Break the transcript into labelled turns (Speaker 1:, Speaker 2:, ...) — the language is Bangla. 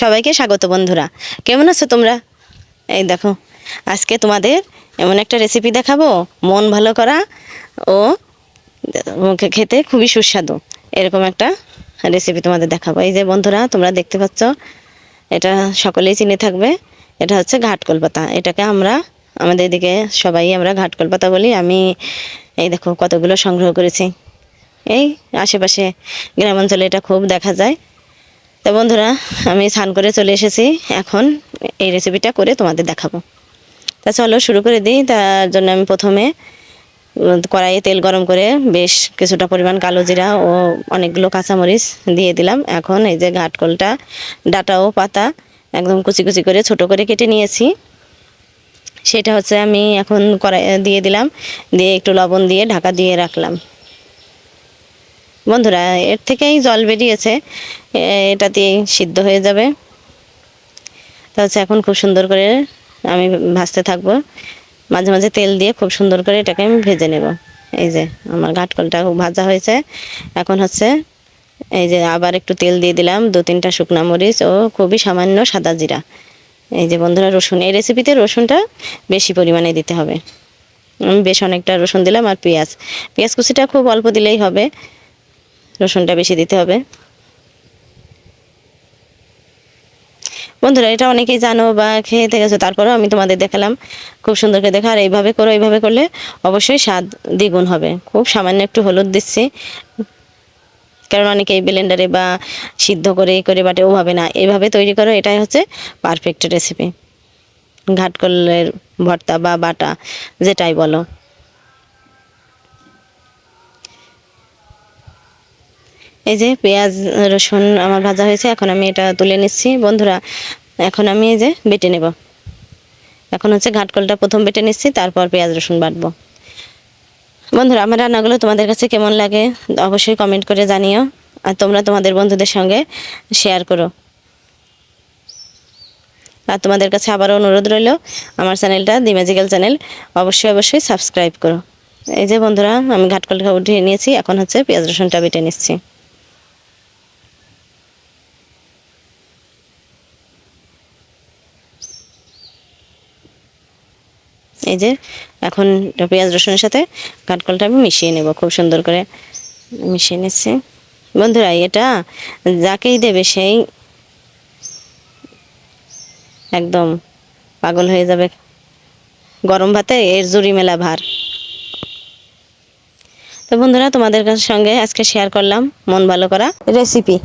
Speaker 1: সবাইকে স্বাগত বন্ধুরা। কেমন আছো তোমরা? এই দেখো, আজকে তোমাদের এমন একটা রেসিপি দেখাবো, মন ভালো করা ও মুখে খেতে খুবই সুস্বাদু। এরকম একটা রেসিপি তোমাদের দেখাবো। এই যে বন্ধুরা, তোমরা দেখতে পাচ্ছ, এটা সকলেই চিনে থাকবে, এটা হচ্ছে ঘাটকল পাতা এটাকে আমরা, আমাদের এদিকে সবাই আমরা ঘাটকল পাতা বলি। আমি এই দেখো কতগুলো সংগ্রহ করেছি। এই আশেপাশে গ্রাম অঞ্চলে এটা খুব দেখা যায়। তো বন্ধুরা, আমি স্নান করে চলে এসেছি। এখন এই রেসিপিটা করে তোমাদের দেখাবো। তা চলো শুরু করে দিই। তার জন্য আমি প্রথমে কড়াইয়ে তেল গরম করে বেশ কিছুটা পরিমাণ কালো জিরা ও অনেকগুলো কাঁচামরিচ দিয়ে দিলাম। এখন এই যে ঘাটকলটা, ডাটা ও পাতা একদম কুচি কুচি করে ছোট করে কেটে নিয়েছি। সেটা হচ্ছে আমি এখন কড়াই, দিয়ে দিলাম। দিয়ে একটু লবণ দিয়ে ঢাকা দিয়ে রাখলাম। বন্ধুরা, এর থেকেই জল বেরিয়েছে। এটা দিয়ে সিদ্ধ হয়ে যাবে। তা হচ্ছে এখন খুব সুন্দর করে আমি ভাজতে থাকব। মাঝে মাঝে তেল দিয়ে খুব সুন্দর করে এটাকে আমি ভেজে নেব। এই যে, আমার ঘাটকলটা খুব ভাজা হয়েছে। এখন হচ্ছে এই যে আবার একটু তেল দিয়ে দিলাম, দু তিনটা শুকনা মরিচ ও খুবই সামান্য সাদা জিরা। এই যে বন্ধুরা, রসুন, এই রেসিপিতে রসুনটা বেশি পরিমাণে দিতে হবে। আমি বেশ অনেকটা রসুন দিলাম আর পেঁয়াজ। পেঁয়াজ কুচিটা খুব অল্প দিলেই হবে। রসুনটা বেশি দিতে হবে। বন্ধুরা, এটা অনেকেই জানো বা খেয়ে থেকেছো তারপরেও আমি তোমাদের দেখালাম। খুব সুন্দর করে দেখা, আর এইভাবে করো, এইভাবে করলে অবশ্যই স্বাদ দ্বিগুণ হবে। খুব সামান্য একটু হলুদ দিচ্ছি, কারণ অনেকে এই ব্লেন্ডারে বা সিদ্ধ করে করে বাটে ওভাবে না। এইভাবে তৈরি করো, এটাই হচ্ছে পারফেক্ট রেসিপি ঘাটকলের ভর্তা বা বাটা, যেটাই বলো। এই যে পেঁয়াজ, রসুন আমার ভাজা হয়েছে, এখন আমি এটা তুলে নিচ্ছি। বন্ধুরা, এখন আমি এই যে বেটে নেব। এখন হচ্ছে ঘাটকলটা প্রথম বেটে নিচ্ছি, তারপর পেঁয়াজ, রসুন বাটবো। বন্ধুরা, আমার রান্নাগুলো তোমাদের কাছে কেমন লাগে অবশ্যই কমেন্ট করে জানিও, আর তোমরা তোমাদের বন্ধুদের সঙ্গে শেয়ার করো। আর তোমাদের কাছে আবারও অনুরোধ রইল, আমার চ্যানেলটা দি ম্যাজিক্যাল চ্যানেল অবশ্যই অবশ্যই সাবস্ক্রাইব করো। এই যে বন্ধুরা, আমি ঘাটকলটা উঠিয়ে নিয়েছি, এখন হচ্ছে পেঁয়াজ, রসুনটা বেটে নিচ্ছি। এই যে এখন পেঁয়াজ রসুনের সাথে কাঠকলটা আমি মিশিয়ে নেব, খুব সুন্দর করে মিশিয়ে নিচ্ছি। বন্ধুরা, এটা যাকেই দেবে সেই একদম পাগল হয়ে যাবে। গরম ভাতে এর জুড়ি মেলা ভার। তো বন্ধুরা, তোমাদের সঙ্গে আজকে শেয়ার করলাম। মন ভালো করা রেসিপি।